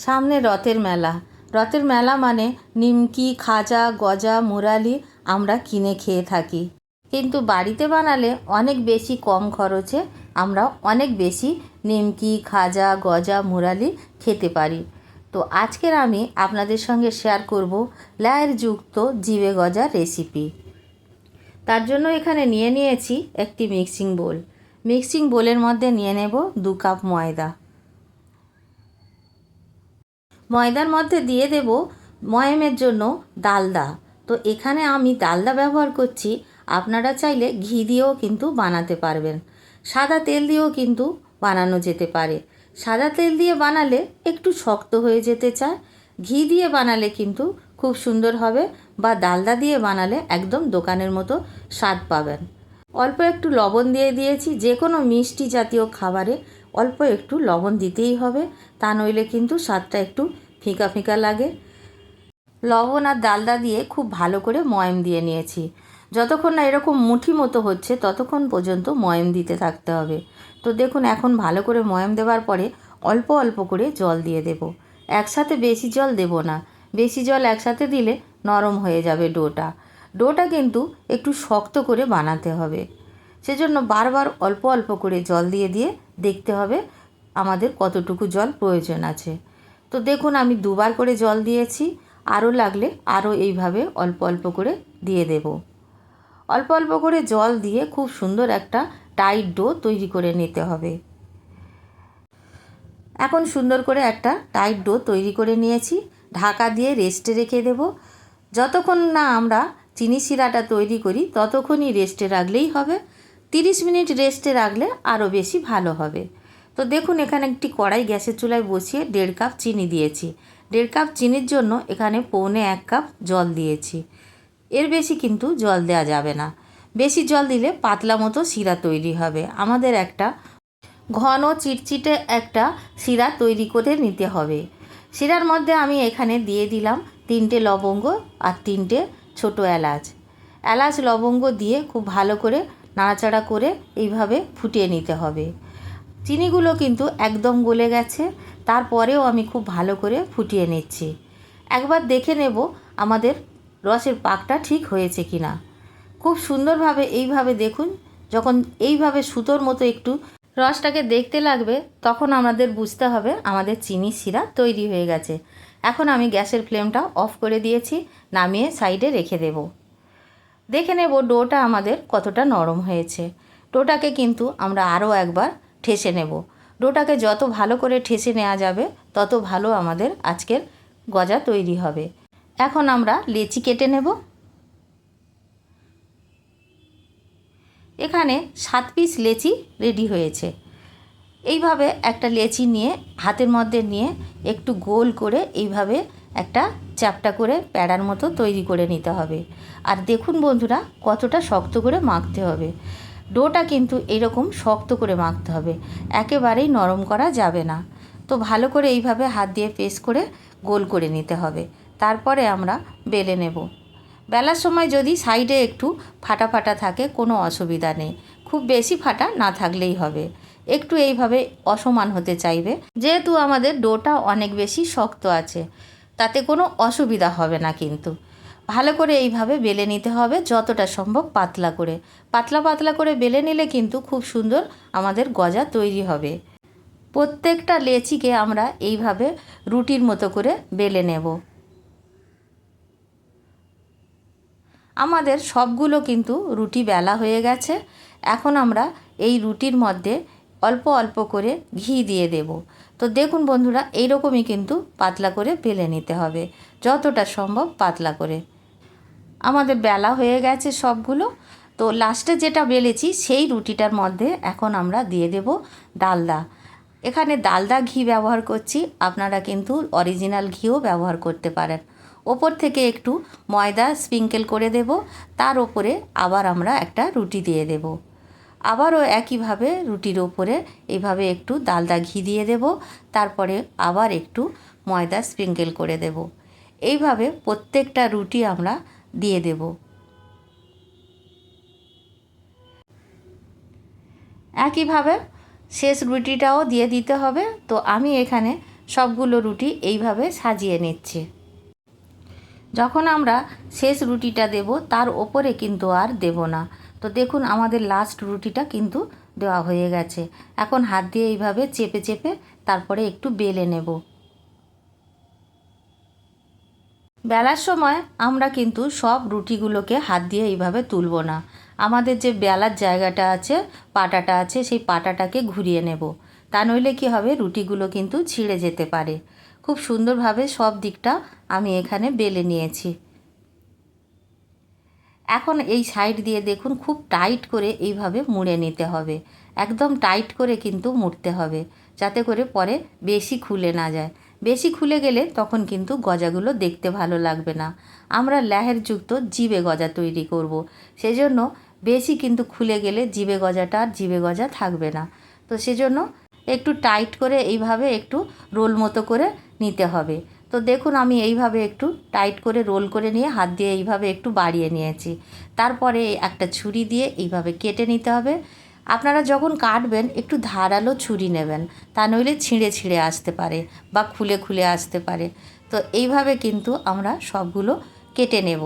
সামনে রথের মেলা। রথের মেলা মানে নিমকি, খাজা, গজা, মুরালি আমরা কিনে খেয়ে থাকি। কিন্তু বাড়িতে বানালে অনেক বেশি কম খরচে আমরা অনেক বেশি নিমকি, খাজা, গজা, মুরালি খেতে পারি। তো আজকের আমি আপনাদের সঙ্গে শেয়ার করব লায়ের যুক্ত জিবে গজা রেসিপি তার জন্য এখানে নিয়ে নিয়েছি একটি মিক্সিং বোল মিক্সিং বোলের মধ্যে নিয়ে নেব দু কাপ ময়দা। ময়দার মধ্যে দিয়ে দেব ময়ামের জন্য ডালদা তো এখানে আমি ডালদা ব্যবহার করছি। আপনারা চাইলে ঘি দিয়েও কিন্তু বানাতে পারবেন। সাদা তেল দিয়েও কিন্তু বানানো যেতে পারে। সাদা তেল দিয়ে বানালে একটু শক্ত হয়ে যেতে চায়। ঘি দিয়ে বানালে কিন্তু খুব সুন্দর হবে বা ডালদা দিয়ে বানালে একদম দোকানের মতো স্বাদ পাবেন। অল্প একটু লবণ দিয়ে দিয়েছি। যে কোনো মিষ্টি জাতীয় খাবারে অল্প একটু লবণ দিতেই হবে। তা নইলে কিন্তু স্বাদটা একটু ফিকা ফিকা লাগে। লবণ আর ডালদা দিয়ে খুব ভালো করে ময়াম দিয়ে নিয়েছি। যতক্ষণ না এরকম মুঠি মতো হচ্ছে, ততক্ষণ পর্যন্ত ময়াম দিতে থাকতে হবে। তো দেখুন, এখন ভালো করে ময়াম দেওয়ার পরে অল্প অল্প করে জল দিয়ে দেব। একসাথে বেশি জল দেব না। বেশি জল একসাথে দিলে নরম হয়ে যাবে ডোটা। ডোটা কিন্তু একটু শক্ত করে বানাতে হবে। সেজন্য বারবার অল্প অল্প করে জল দিয়ে দিয়ে দেখতে হবে আমাদের কতটুকু জল প্রয়োজন আছে। তো দেখুন, আমি দুবার করে জল দিয়েছি। আরও লাগলে আরও এইভাবে অল্প অল্প করে দিয়ে দেব। অল্প অল্প করে জল দিয়ে খুব সুন্দর একটা টাইট ডো তৈরি করে নিতে হবে। এখন সুন্দর করে একটা টাইট ডো তৈরি করে নিয়েছি। ঢাকা দিয়ে রেস্টে রেখে দেব। যতক্ষণ না আমরা চিনি শিরাটা তৈরি করি, ততক্ষণই রেস্টে রাখলেই হবে। তিরিশ মিনিট রেস্টে রাখলে আরও বেশি ভালো হবে। তো দেখুন, এখানে একটি কড়াই গ্যাসের চুলায় বসিয়ে দেড় কাপ চিনি দিয়েছি। দেড় কাপ চিনির জন্য এখানে পৌনে এক কাপ জল দিয়েছি। এর বেশি কিন্তু জল দেওয়া যাবে না। বেশি জল দিলে পাতলা মতো শিরা তৈরি হবে। আমাদের একটা ঘন চিটচিটে একটা শিরা তৈরি করে নিতে হবে। শিরার মধ্যে আমি এখানে দিয়ে দিলাম তিনটে লবঙ্গ আর তিনটে ছোট এলাচ। এলাচ, লবঙ্গ দিয়ে খুব ভালো করে নাড়াচাড়া করে এইভাবে ফুটিয়ে নিতে হবে। চিনিগুলো কিন্তু একদম গলে গেছে, তারপরেও আমি খুব ভালো করে ফুটিয়ে নিচ্ছি। একবার দেখে নেব আমাদের রসের পাকটা ঠিক হয়েছে কি না খুব সুন্দরভাবে এইভাবে দেখুন, যখন এইভাবে সুতোর মতো একটু রসটাকে দেখতে লাগবে, তখন আমাদের বুঝতে হবে আমাদের চিনি শিরা তৈরি হয়ে গেছে। এখন আমি গ্যাসের ফ্লেমটা অফ করে দিয়েছি, নামিয়ে সাইডে রেখে দেব। দেখে নেব ডোটা আমাদের কতটা নরম হয়েছে। ডোটাকে কিন্তু আমরা আরও একবার ঠেসে নেব। ডোটাকে যত ভালো করে ঠেসে নেওয়া যাবে, তত ভালো আমাদের আজকের গজা তৈরি হবে। এখন আমরা লেচি কেটে নেব। এখানে সাত পিস লেচি রেডি হয়েছে। এইভাবে একটা লেচি নিয়ে, হাতের মধ্যে নিয়ে একটু গোল করে এইভাবে একটা চ্যাপটা করে প্যাড়ার মতো তৈরি করে নিতে হবে। আর দেখুন বন্ধুরা, কতটা শক্ত করে মাখতে হবে। ডোটা কিন্তু এরকম শক্ত করে মাখতে হবে। একেবারেই নরম করা যাবে না। তো ভালো করে এইভাবে হাত দিয়ে পেস্ট করে গোল করে নিতে হবে। তারপরে আমরা বেলে নেব। বেলার সময় যদি সাইডে একটু ফাটা ফাটা থাকে, কোনো অসুবিধা নেই। খুব বেশি ফাটা না থাকলেই হবে। একটু এইভাবে অসমান হতে চাইবে। যেহেতু আমাদের ডোটা অনেক বেশি শক্ত আছে তাতে কোনো অসুবিধা হবে না কিন্তু। ভালো করে এইভাবে বেলে নিতে হবে যতটা সম্ভব পাতলা করে। পাতলা পাতলা করে বেলে নিলে কিন্তু খুব সুন্দর আমাদের গজা তৈরি হবে। প্রত্যেকটা লেচিকে আমরা এইভাবে রুটির মতো করে বেলে নেব। আমাদের সবগুলো কিন্তু রুটি বেলা হয়ে গেছে। এখন আমরা এই রুটির মধ্যে অল্প অল্প করে ঘি দিয়ে দেব। তো দেখুন বন্ধুরা, এইরকমই কিন্তু পাতলা করে বেলে নিতে হবে। যতটা সম্ভব পাতলা করে। আমাদের বেলা হয়ে গেছে সবগুলো। তো লাস্টে যেটা বেলেছি, সেই রুটিটার মধ্যে এখন আমরা দিয়ে দেব ডালদা এখানে ডালদা ঘি ব্যবহার করছি। আপনারা কিন্তু অরিজিনাল ঘিও ব্যবহার করতে পারেন। ওপর থেকে একটু ময়দা স্প্রিঙ্কেল করে দেব। তার ওপরে আবার আমরা একটা রুটি দিয়ে দেব। আবারও একইভাবে রুটির ওপরে এইভাবে একটু ডালদা ঘি দিয়ে দেব, তারপরে আবার একটু ময়দা স্প্রিঙ্কেল করে দেব। এইভাবে প্রত্যেকটা রুটি আমরা দিয়ে দেব। একইভাবে শেষ রুটিটাও দিয়ে দিতে হবে, তো আমি এখানে সবগুলো রুটি এইভাবে সাজিয়ে নিচ্ছি। যখন আমরা শেষ রুটিটা দেব, তার ওপরে কিন্তু আর দেব না। তো দেখুন আমাদের লাস্ট রুটিটা কিন্তু দেওয়া হয়ে গেছে। এখন হাত দিয়ে এইভাবে চেপে চেপে তারপরে একটু বেলে নেব। বেলার সময় আমরা কিন্তু সব রুটিগুলোকে হাত দিয়ে এইভাবে তুলব না। আমাদের যে বেলার জায়গাটা আছে, পাটাটা আছে, সেই পাটাটাকে ঘুরিয়ে নেব। তা নইলে কী হবে, রুটিগুলো কিন্তু ছিঁড়ে যেতে পারে। খুব সুন্দরভাবে সব দিকটা আমি এখানে বেলে নিয়েছি। এখন এই সাইড দিয়ে দেখুন খুব টাইট করে এইভাবে মুড়ে নিতে হবে। একদম টাইট করে কিন্তু মুড়তে হবে, যাতে করে পরে বেশি খুলে না যায়। বেশি খুলে গেলে তখন কিন্তু গজাগুলো দেখতে ভালো লাগবে না। আমরা ল্যাহেরযুক্ত জিবে গজা তৈরি করব। সেজন্য বেশি কিন্তু খুলে গেলে জিবে গজাটা আর জিবে গজা থাকবে না। তো সেজন্য একটু টাইট করে এইভাবে একটু রোল মতো করে নিতে হবে। তো দেখুন, আমি এইভাবে একটু টাইট করে রোল করে নিয়ে হাত দিয়ে এইভাবে একটু বাড়িয়ে নিয়েছি। তারপরে একটা ছুরি দিয়ে এইভাবে কেটে নিতে হবে। আপনারা যখন কাটবেন, একটু ধারালো ছুরি নেবেন। তা নইলে ছিঁড়ে ছিঁড়ে আসতে পারে বা খুলে খুলে আসতে পারে। তো এইভাবে কিন্তু আমরা সবগুলো কেটে নেব।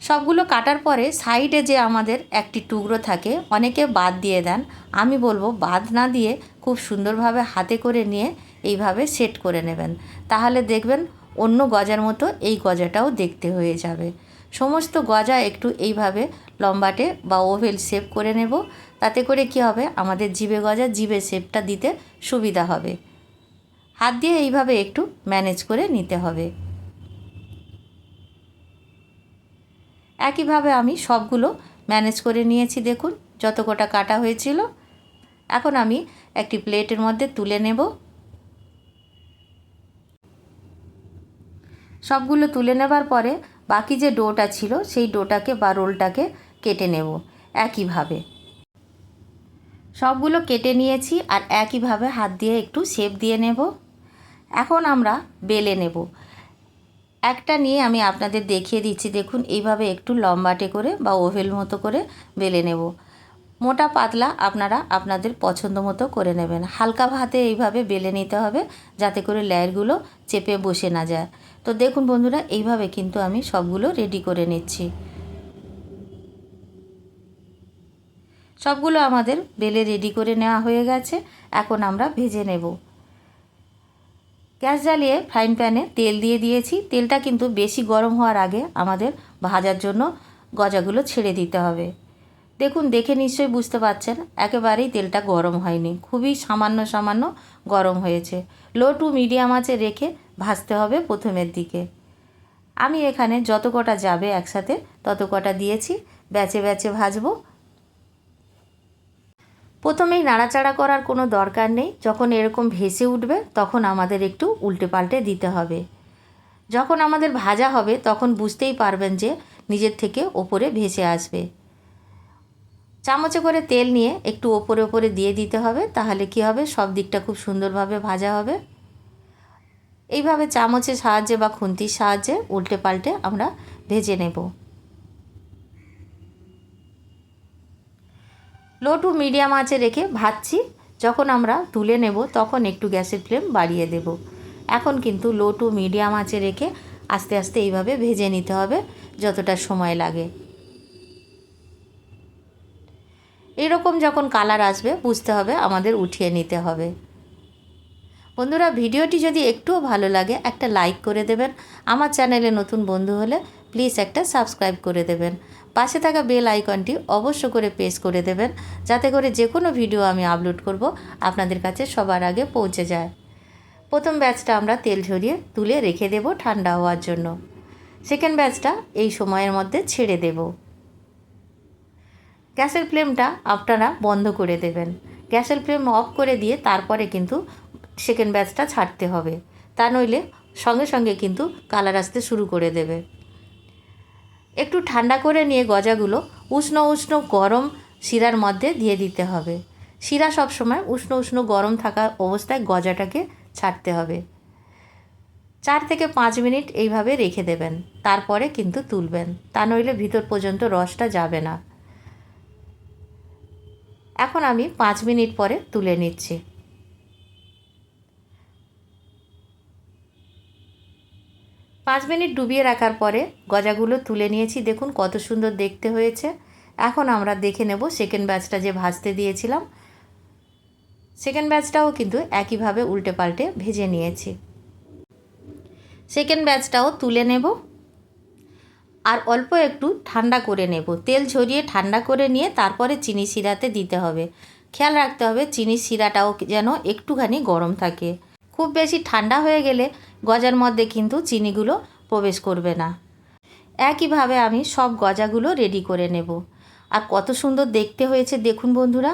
সবগুলো কাটার পরে সাইডে যে আমাদের একটি টুকরো থাকে, অনেকে বাদ দিয়ে দেন। আমি বলব বাদ না দিয়ে খুব সুন্দরভাবে হাতে করে নিয়ে এইভাবে সেট করে নেবেন। তাহলে দেখবেন অন্য গজার মতো এই গজাটাও দেখতে হয়ে যাবে। সমস্ত গজা একটু এইভাবে লম্বাটে বা ওভেল শেপ করে নেব। তাতে করে কি হবে? আমাদের জিবে গজা জিবে শেপটা দিতে সুবিধা হবে। হাত দিয়ে এইভাবে একটু ম্যানেজ করে নিতে হবে। একইভাবে আমি সবগুলো ম্যানেজ করে নিয়েছি, দেখুন, যত কটা কাটা হয়েছিল। এখন আমি একটি প্লেটের মধ্যে তুলে নেব। সবগুলো তুলে নেবার পরে বাকি যে ডোটা ছিল, সেই ডোটাকে বা রোলটাকে কেটে নেব একইভাবে। সবগুলো কেটে নিয়েছি আর একইভাবে হাত দিয়ে একটু শেপ দিয়ে নেব। এখন আমরা বেলে নেব। একটা নিয়ে আমি আপনাদের দেখিয়ে দিচ্ছি। দেখুন, এইভাবে একটু লম্বাটে করে বা ওভেল মতো করে বেলে নেব। মোটা পাতলা আপনারা আপনাদের পছন্দ মতো করে নেবেন। হালকা ভাতে এইভাবে বেলে নিতে হবে যাতে করে লেয়ারগুলো চেপে বসে না যায়। তো দেখুন বন্ধুরা, এইভাবে কিন্তু আমি সবগুলো রেডি করে নিচ্ছি। সবগুলো আমাদের বেলে রেডি করে নেওয়া হয়ে গেছে। এখন আমরা ভেজে নেব। গ্যাস জ্বালিয়ে ফ্রাইং প্যানে তেল দিয়ে দিয়েছি। তেলটা কিন্তু বেশি গরম হওয়ার আগে আমাদের ভাজার জন্য গজাগুলো ছেড়ে দিতে হবে। দেখুন, দেখে নিশ্চয়ই বুঝতে পারছেন, একেবারেই তেলটা গরম হয়নি। খুবই সামান্য সামান্য গরম হয়েছে। লো টু মিডিয়াম আঁচে রেখে ভাজতে হবে প্রথমের দিকে। আমি এখানে যত কটা যাবে একসাথে তত কটা দিয়েছি। ব্যাচে ব্যাচে ভাজবো। প্রথমেই নাড়াচাড়া করার কোনো দরকার নেই। যখন এরকম ভেসে উঠবে, তখন আমাদের একটু উল্টে পাল্টে দিতে হবে। যখন আমাদের ভাজা হবে, তখন বুঝতেই পারবেন যে নিজের থেকে ওপরে ভেসে আসবে। চামচে করে তেল নিয়ে একটু ওপরে ওপরে দিয়ে দিতে হবে, তাহলে কি হবে? সব দিকটা খুব সুন্দরভাবে ভাজা হবে। এইভাবে চামচের সাহায্যে বা খুন্তির সাহায্যে উল্টে পাল্টে আমরা ভেজে নেব। লো টু মিডিয়াম আঁচে রেখে ভাজছি। যখন আমরা তুলে নেব, তখন একটু গ্যাসের ফ্লেম বাড়িয়ে দেব। এখন কিন্তু লো টু মিডিয়াম আঁচে রেখে আস্তে আস্তে এইভাবে ভেজে নিতে হবে, যতটা সময় লাগে। এরকম যখন কালার আসবে, বুঝতে হবে, আমাদের উঠিয়ে নিতে হবে। বন্ধুরা, ভিডিওটি যদি একটুও ভালো লাগে, একটা লাইক করে দেবেন। আমার চ্যানেলে নতুন বন্ধু হলে প্লিজ একটা সাবস্ক্রাইব করে দেবেন। পাশে থাকা বেল আইকনটি অবশ্য করে প্রেস করে দেবেন, যাতে করে যে কোনো ভিডিও আমি আপলোড করব আপনাদের কাছে সবার আগে পৌঁছে যায়। প্রথম ব্যাচটা আমরা তেল ঝরিয়ে তুলে রেখে দেব ঠান্ডা হওয়ার জন্য। সেকেন্ড ব্যাচটা এই সময়ের মধ্যে ছেড়ে দেব। গ্যাসের ফ্লেমটা আপনারা বন্ধ করে দেবেন। গ্যাসের ফ্লেম অফ করে দিয়ে তারপরে কিন্তু সেকেন্ড ব্যাচটা ছাড়তে হবে। তা নইলে সঙ্গে সঙ্গে কিন্তু কালার আসতে শুরু করে দেবে। একটু ঠান্ডা করে নিয়ে গজাগুলো উষ্ণ উষ্ণ গরম শিরার মধ্যে দিয়ে দিতে হবে। শিরা সবসময় উষ্ণ উষ্ণ গরম থাকা অবস্থায় গজাটাকে ছাড়তে হবে। চার থেকে পাঁচ মিনিট এইভাবে রেখে দেবেন, তারপরে কিন্তু তুলবেন। তা নইলে ভিতর পর্যন্ত রসটা যাবে না। এখন আমি পাঁচ মিনিট পরে তুলে নিচ্ছি। পাঁচ মিনিট ডুবিয়ে রাখার পরে গজাগুলো তুলে নিয়েছি। দেখুন কত সুন্দর দেখতে হয়েছে। এখন আমরা দেখে নেব সেকেন্ড ব্যাচটা যে ভাজতে দিয়েছিলাম। সেকেন্ড ব্যাচটাও কিন্তু একইভাবে উল্টে পাল্টে ভেজে নিয়েছি। সেকেন্ড ব্যাচটাও তুলে নেব। আর অল্প একটু ঠান্ডা করে নেব। তেল ঝরিয়ে ঠান্ডা করে নিয়ে তারপরে চিনি শিরাতে দিতে হবে। খেয়াল রাখতে হবে, চিনি শিরাটাও যেন একটুখানি গরম থাকে। খুব বেশি ঠান্ডা হয়ে গেলে গজার মধ্যে কিন্তু চিনিগুলো প্রবেশ করবে না। একইভাবে আমি সব গজাগুলো রেডি করে নেব। আর কত সুন্দর দেখতে হয়েছে দেখুন বন্ধুরা।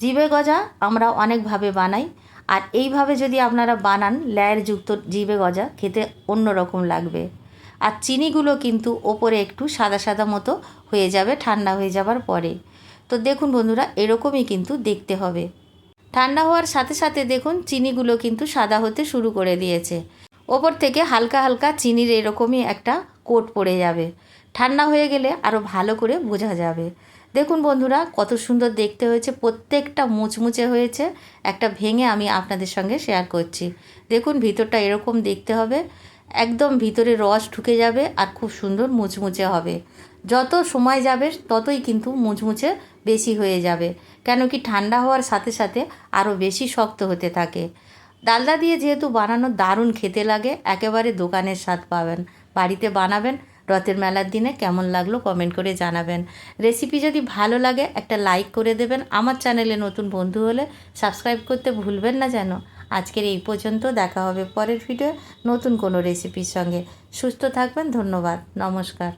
জিবে গজা আমরা অনেকভাবে বানাই। আর এইভাবে যদি আপনারা বানান, লেয়ারযুক্ত জিবে গজা, খেতে অন্যরকম লাগবে। আর চিনিগুলো কিন্তু ওপরে একটু সাদা সাদা মতো হয়ে যাবে, ঠান্ডা হয়ে যাবার পরে। তো দেখুন বন্ধুরা, এরকমই কিন্তু দেখতে হবে। ঠান্ডা হওয়ার সাথে সাথে দেখুন, চিনিগুলো কিন্তু সাদা হতে শুরু করে দিয়েছে। ওপর থেকে হালকা হালকা চিনির এরকমই একটা কোট পড়ে যাবে। ঠান্ডা হয়ে গেলে আরও ভালো করে বোঝা যাবে। দেখুন বন্ধুরা, কত সুন্দর দেখতে হয়েছে, প্রত্যেকটা মুচমুচে হয়েছে। একটা ভেঙে আমি আপনাদের সঙ্গে শেয়ার করছি। দেখুন ভিতরটা এরকম দেখতে হবে, একদম ভিতরে রস ঢুকে যাবে আর খুব সুন্দর মুচমুচে হবে। যত সময় যাবে, ততই কিন্তু মুচমুচে বেশি হয়ে যাবে। কেন কি ঠান্ডা হওয়ার সাথে সাথে আরও বেশি শক্ত হতে থাকে। ডালদা দিয়ে যেহেতু বানানো দারুণ খেতে লাগে, একেবারে দোকানের স্বাদ পাবেন। বাড়িতে বানাবেন, রথের মেলার দিনে কেমন লাগল কমেন্ট করে জানাবেন। রেসিপি যদি ভালো লাগে, একটা লাইক করে দেবেন। আমার চ্যানেলে নতুন বন্ধু হলে সাবস্ক্রাইব করতে ভুলবেন না যেন। আজকের এই পর্যন্ত, দেখা হবে পরের ভিডিও নতুন কোনো রেসিপির সঙ্গে। সুস্থ থাকবেন, ধন্যবাদ, নমস্কার।